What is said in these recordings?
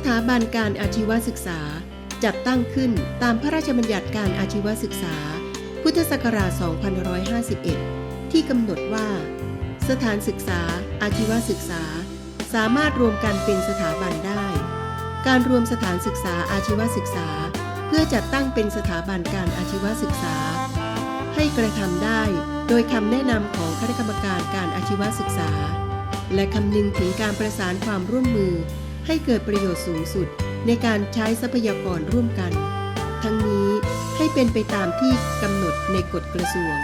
สถาบันการอาชีวศึกษา จัดตั้งขึ้นตามพระราชบัญญัติการอาชีวศึกษา พุทธศักราช 2551 ที่กำหนดว่า สถานศึกษา อาชีวศึกษา สามารถรวมกันเป็นสถาบันได้ การรวมสถานศึกษาอาชีวศึกษา เพื่อจัดตั้งเป็นสถาบันการอาชีวศึกษา ให้กระทำได้โดยคำแนะนำของคณะกรรมการการอาชีวศึกษา และคำนึงถึงการประสานความร่วมมือ ให้เกิดประโยชน์สูงสุดในการใช้ทรัพยากรร่วมกัน ทั้งนี้ให้เป็นไปตามที่กำหนดในกฎกระทรวง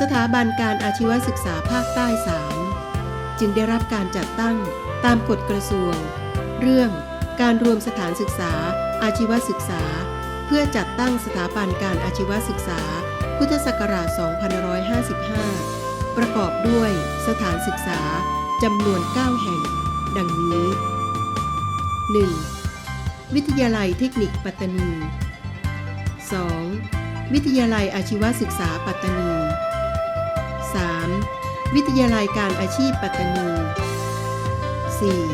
สถาบันการอาชีวศึกษาภาคใต้3จึงได้รับการจัดตั้งตามกฎกระทรวง เรื่องการรวมสถานศึกษา อาชีวศึกษา เพื่อจัดตั้งสถาบันการอาชีวศึกษา พุทธศักราช 2555 ประกอบด้วยสถานศึกษาจำนวน 9 แห่ง ดังนี้ 1. วิทยาลัยเทคนิคปัตตานี 2. วิทยาลัยอาชีวศึกษาปัตตานี 3. วิทยาลัยการอาชีพปัตตานี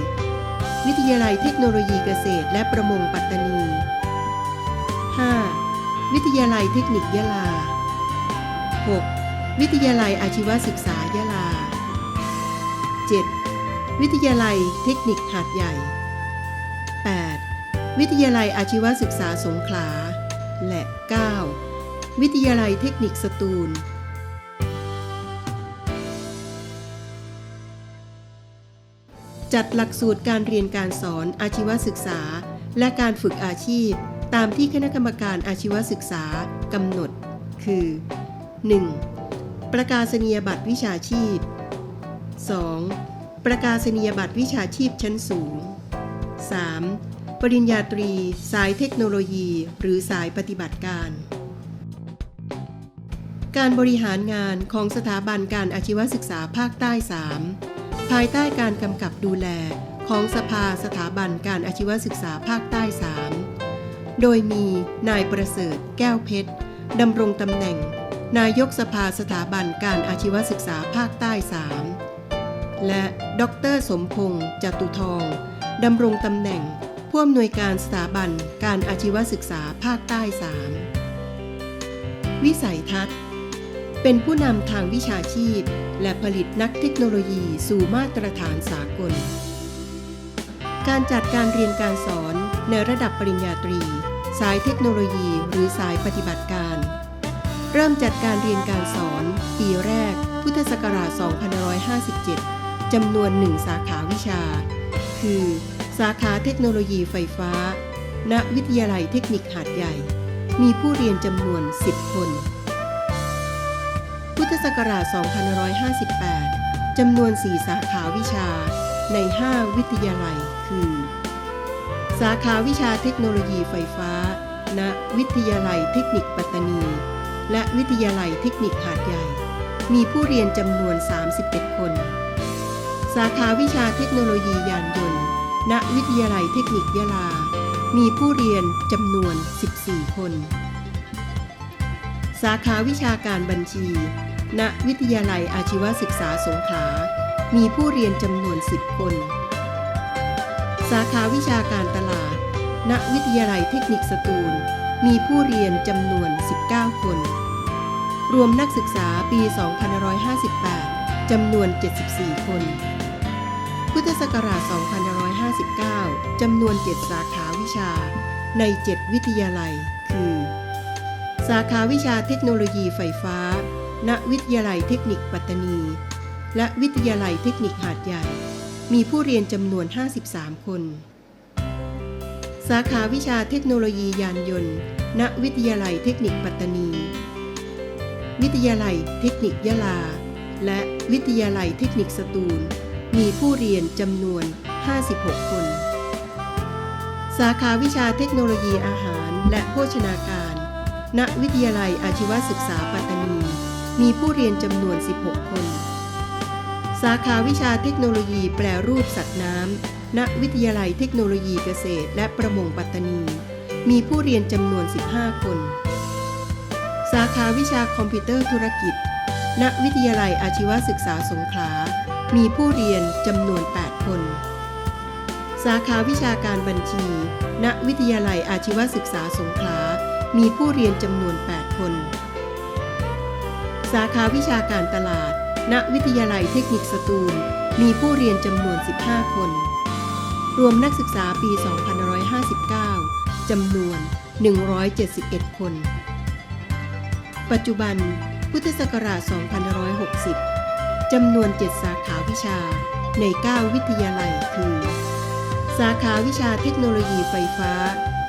4. วิทยาลัยเทคโนโลยีเกษตรและประมงปัตตานี 5. วิทยาลัยเทคนิคยะลา 6. วิทยาลัยอาชีวศึกษายะลา วิทยาลัยเทคนิคหาดใหญ่ 8. วิทยาลัยอาชีวศึกษาสงขลา และ 9. วิทยาลัยเทคนิคสตูลจัดหลักสูตรการเรียนการสอนอาชีวศึกษา และการฝึกอาชีพ ตามที่คณะกรรมการอาชีวศึกษากำหนด คือ 1. ประกาศนียบัตรวิชาชีพ 2. ประกาศนียบัตรวิชาชีพชั้นสูง 3. ปริญญาตรี สายเทคโนโลยี หรือสายปฏิบัติการ การบริหารงานของสถาบันการอาชีวศึกษาภาคใต้ 3 ภายใต้การกำกับดูแลของสภาสถาบันการอาชีวศึกษาภาคใต้ 3 โดยมีนายประเสริฐ แก้วเพชรดำรงตำแหน่ง นายกสภาสถาบันการอาชีวศึกษาภาคใต้ 3 และดรสมพงษ์จตุทองดำรงตำแหน่งผู้อำนวยการสถาบันการอาชีวศึกษาภาคใต้ 3 วิสัยทัศน์ เป็นผู้นำทางวิชาชีพ และผลิตนักเทคโนโลยีสู่มาตรฐานสากล การจัดการเรียนการสอนในระดับปริญญาตรี สายเทคโนโลยีหรือสายปฏิบัติการ เริ่มจัดการเรียนการสอน ปีแรก พุทธศักราช 2557 จำนวนหนึ่งสาขาวิชา คือ สาขาเทคโนโลยีไฟฟ้า ณ วิทยาลัยเทคนิคหาดใหญ่ มีผู้เรียนจำนวน 10 คน พุทธศักราช 2558 จำนวน 4 สาขาวิชา ใน 5 วิทยาลัย คือ สาขาวิชาเทคโนโลยีไฟฟ้า ณ วิทยาลัยเทคนิคปัตตานี และวิทยาลัยเทคนิคหาดใหญ่ มีผู้เรียนจำนวน 31 คนาขาวิชาเทคโนโลยียานยนต์ ณ วิทยาลัยเทคนิคยะลา มีผู้เรียนจำนวน 14 คน สาขาวิชาการบัญชี ณ วิทยาลัยอาชีวศึกษาสงขลา มีผู้เรียนจำนวน 10 คน สาขาวิชาการตลาด ณ วิทยาลัยเทคนิคสตูล มีผู้เรียนจำนวน 19 คน รวมนักศึกษาปี 2558จำนวน 74 คน พุทธศักราช 2559 จำนวน 7 สาขาวิชา ใน 7 วิทยาลัย คือ สาขาวิชาเทคโนโลยีไฟฟ้า ณ วิทยาลัยเทคนิคปัตตานี และวิทยาลัยเทคนิคหาดใหญ่ มีผู้เรียนจำนวน 53 คน สาขาวิชาเทคโนโลยียานยนต์ ณ วิทยาลัยเทคนิคปัตตานี วิทยาลัยเทคนิคยะลา และวิทยาลัยเทคนิคสตูล มีผู้เรียนจำนวน 56 คน สาขาวิชาเทคโนโลยีอาหารและโภชนาการ ณ วิทยาลัยอาชีวศึกษาปัตตานี มีผู้เรียนจำนวน 16 คน สาขาวิชาเทคโนโลยีแปรรูปสัตว์น้ำ ณ วิทยาลัยเทคโนโลยีเกษตรและประมงปัตตานี มีผู้เรียนจำนวน 15 คน สาขาวิชาคอมพิวเตอร์ธุรกิจ ณ วิทยาลัยอาชีวศึกษาสงขลา มีผู้เรียนจำนวน 8 คน สาขาวิชาการบัญชี ณ วิทยาลัยอาชีวศึกษาสงขลา มีผู้เรียนจำนวน 8 คน สาขาวิชาการตลาด ณ วิทยาลัยเทคนิคสตูล มีผู้เรียนจำนวน 15 คน รวมนักศึกษาปี 2559 จำนวน 171 คน ปัจจุบัน พุทธศักราช 2560 จำนวน 7 สาขาวิชาใน 9 วิทยาลัยคือ สาขาวิชาเทคโนโลยีไฟฟ้า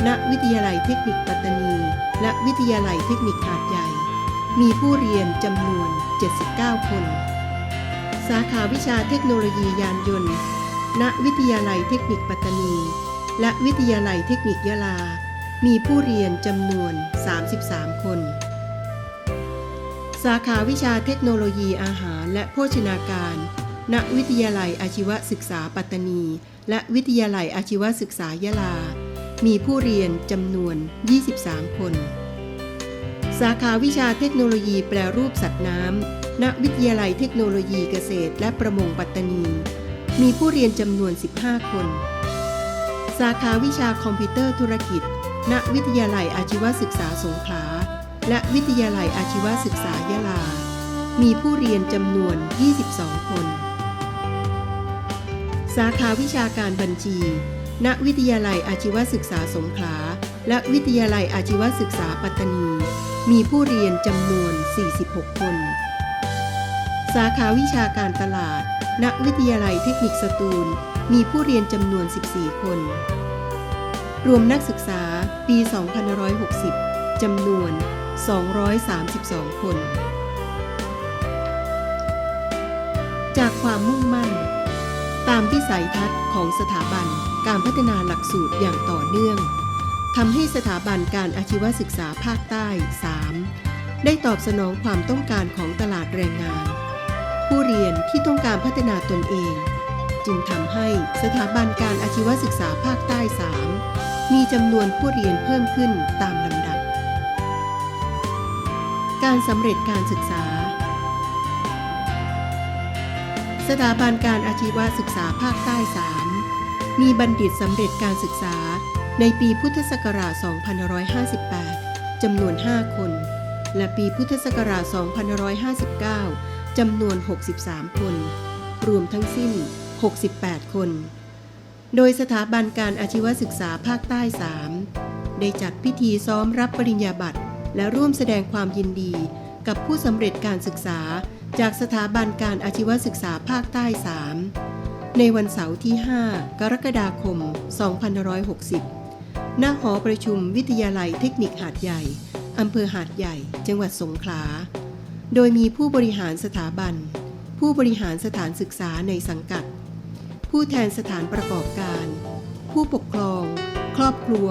ณ วิทยาลัยเทคนิคปัตตานี และวิทยาลัยเทคนิคหาดใหญ่ มีผู้เรียนจำนวน 79 คน สาขาวิชาเทคโนโลยียานยนต์ ณ วิทยาลัยเทคนิคปัตตานี และวิทยาลัยเทคนิคยะลา มีผู้เรียนจำนวน 33 คน สาขาวิชาเทคโนโลยีอาหารและโภชนาการ ณ วิทยาลัยอาชีวศึกษาปัตตานี และวิทยาลัยอาชีวศึกษายะลา มีผู้เรียนจำนวน 23 คน สาขาวิชาเทคโนโลยีแปรรูปสัตว์น้ำ ณ วิทยาลัยเทคโนโลยีเกษตรและประมงปัตตานี มีผู้เรียนจำนวน 15 คน สาขาวิชาคอมพิวเตอร์ธุรกิจ ณ วิทยาลัยอาชีวศึกษาสงขลา และวิทยาลัยอาชีวศึกษายะลา มีผู้เรียนจำนวน 22 คน สาขาวิชาการบัญชี ณ วิทยาลัยอาชีวศึกษาสงขลา และวิทยาลัยอาชีวศึกษาปัตตานี มีผู้เรียนจำนวน 46 คน สาขาวิชาการตลาด ณ วิทยาลัยเทคนิคสตูล มีผู้เรียนจำนวน 14 คน รวมนักศึกษาปี 2560 จำนวน 232 คน จากความมุ่งมั่น ตามวิสัยทัศน์ของสถาบันการพัฒนาหลักสูตรอย่างต่อเนื่องทำให้สถาบันการอาชีวศึกษาภาคใต้ 3 ได้ตอบสนองความต้องการของตลาดแรงงาน ผู้เรียนที่ต้องการพัฒนาตนเอง จึงทำให้สถาบันการอาชีวศึกษาภาคใต้ 3 มีจำนวนผู้เรียนเพิ่มขึ้นตามลำดับ การสำเร็จการศึกษา สถาบันการอาชีวศึกษาภาคใต้ 3 มีบัณฑิตสำเร็จการศึกษาในปีพุทธศักราช 2558 จำนวน 5 คน และปีพุทธศักราช 2559 จำนวน 63 คน รวมทั้งสิ้น 68 คน โดยสถาบันการอาชีวศึกษาภาคใต้ 3 ได้จัดพิธีซ้อมรับปริญญาบัตร และร่วมแสดงความยินดี กับผู้สำเร็จการศึกษา จากสถาบันการอาชีวศึกษาภาคใต้ 3 ในวันเสาร์ที่ 5 กรกฎาคม 2560 ณ หอประชุมวิทยาลัยเทคนิคหาดใหญ่ อำเภอหาดใหญ่ จังหวัดสงขลา โดยมีผู้บริหารสถาบัน ผู้บริหารสถานศึกษาในสังกัด ผู้แทนสถานประกอบการ ผู้ปกครอง ครอบครัว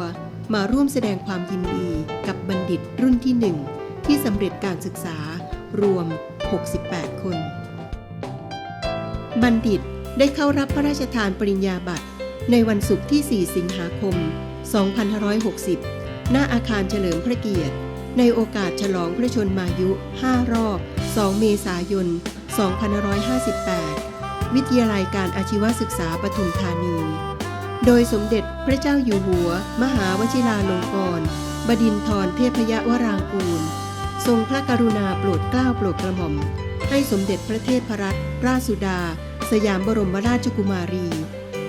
มาร่วมแสดงความยินดีกับบัณฑิตรุ่นที่หนึ่งที่สำเร็จการศึกษารวม 68 คน บัณฑิตได้เข้ารับพระราชทานปริญญาบัตร ในวันศุกร์ที่ 4 สิงหาคม 2560 ณ อาคารเฉลิมพระเกียรติ ในโอกาสฉลองพระชนมายุ 5 รอบ 2 เมษายน 2558 วิทยาลัยการอาชีวศึกษาปทุมธานี โดยสมเด็จพระเจ้าอยู่หัว มหาวชิราลงกรณ์บดินทรเทพยวรางกูล ทรงพระกรุณาโปรดเกล้าโปรดกระหม่อม ให้สมเด็จพระเทพรัตนราชสุดา สยามบรมราชกุมารี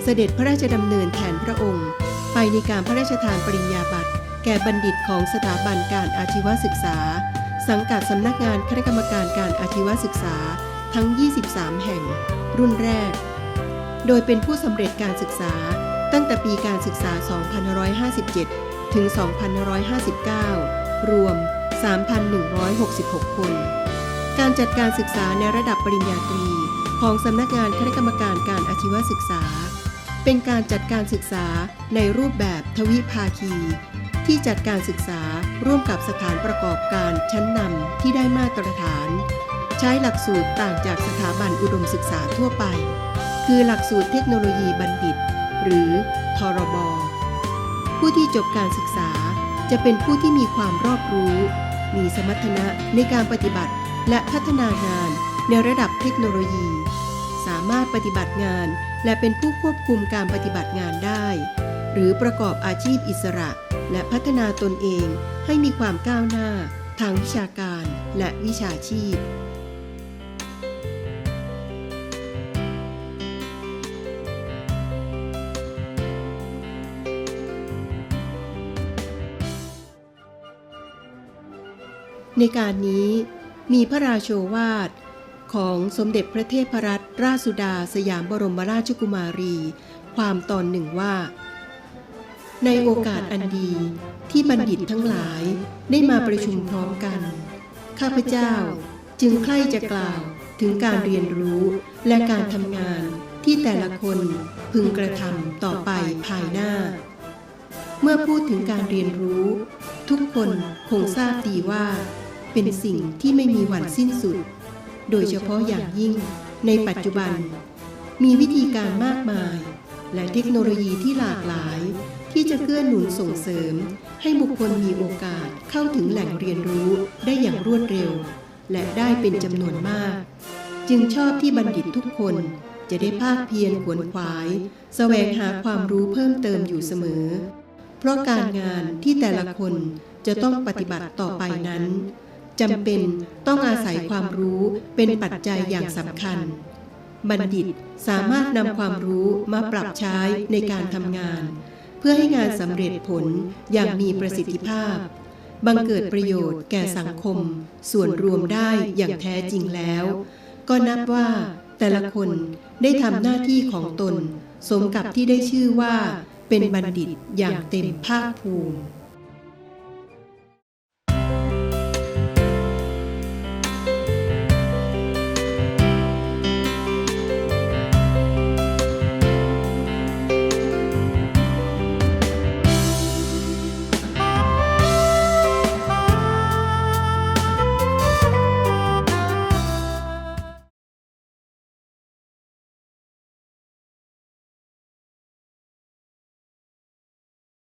เสด็จพระราชดำเนินแทนพระองค์ ไปในการพระราชทานปริญญาบัตร แก่บัณฑิตของสถาบันการอาชีวศึกษา สังกัดสำนักงานคณะกรรมการการอาชีวศึกษาทั้ง 23 แห่ง รุ่นแรก โดยเป็นผู้สำเร็จการศึกษา ตั้งแต่ปีการศึกษา 2557 ถึง 2559 รวม 3,166 คน การจัดการศึกษาในระดับปริญญาตรีของสำนักงานคณะกรรมการการอาชีวศึกษา เป็นการจัดการศึกษาในรูปแบบทวิภาคี ที่จัดการศึกษาร่วมกับสถานประกอบการชั้นนำที่ได้มาตรฐาน ใช้หลักสูตรต่างจากสถาบันอุดมศึกษาทั่วไป คือหลักสูตรเทคโนโลยีบัณฑิต หรือทรบ ผู้ที่จบการศึกษาจะเป็นผู้ที่มีความรอบรู้ มีสมรรถนะในการปฏิบัติและพัฒนางานในระดับเทคโนโลยี สามารถปฏิบัติงานและเป็นผู้ควบคุมการปฏิบัติงานได้ หรือประกอบอาชีพอิสระ และพัฒนาตนเองให้มีความก้าวหน้าทางวิชาการและวิชาชีพ ในการนี้มีพระราโชวาทของสมเด็จพระเทพรัตนราชสุดาสยามบรมราชกุมารี ความตอนหนึ่งว่า ในโอกาสอันดีที่บัณฑิตทั้งหลายได้มาประชุมพร้อมกัน ข้าพเจ้าจึงใคร่จะกล่าวถึงการเรียนรู้และการทำงานที่แต่ละคนพึงกระทำต่อไปภายหน้า เมื่อพูดถึงการเรียนรู้ ทุกคนคงทราบดีว่า เป็นสิ่งที่ไม่มีวันสิ้นสุด โดยเฉพาะอย่างยิ่งในปัจจุบัน มีวิธีการมากมาย และเทคโนโลยีที่หลากหลาย ที่จะเกื้อหนุนส่งเสริม ให้บุคคลมีโอกาสเข้าถึงแหล่งเรียนรู้ได้อย่างรวดเร็ว และได้เป็นจำนวนมาก จึงชอบที่บัณฑิตทุกคนจะได้ภาคเพียรขวนขวาย แสวงหาความรู้เพิ่มเติมอยู่เสมอ เพราะการงานที่แต่ละคนจะต้องปฏิบัติต่อไปนั้นจำเป็นต้องอาศัยความรู้เป็นปัจจัยอย่างสำคัญ บัณฑิตสามารถนำความรู้มาปรับใช้ในการทำงาน เพื่อให้งานสำเร็จผลอย่างมีประสิทธิภาพ บังเกิดประโยชน์แก่สังคม ส่วนรวมได้อย่างแท้จริงแล้ว ก็นับว่าแต่ละคนได้ทำหน้าที่ของตน สมกับที่ได้ชื่อว่า เป็นบัณฑิตอย่างเต็มภาคภูมิ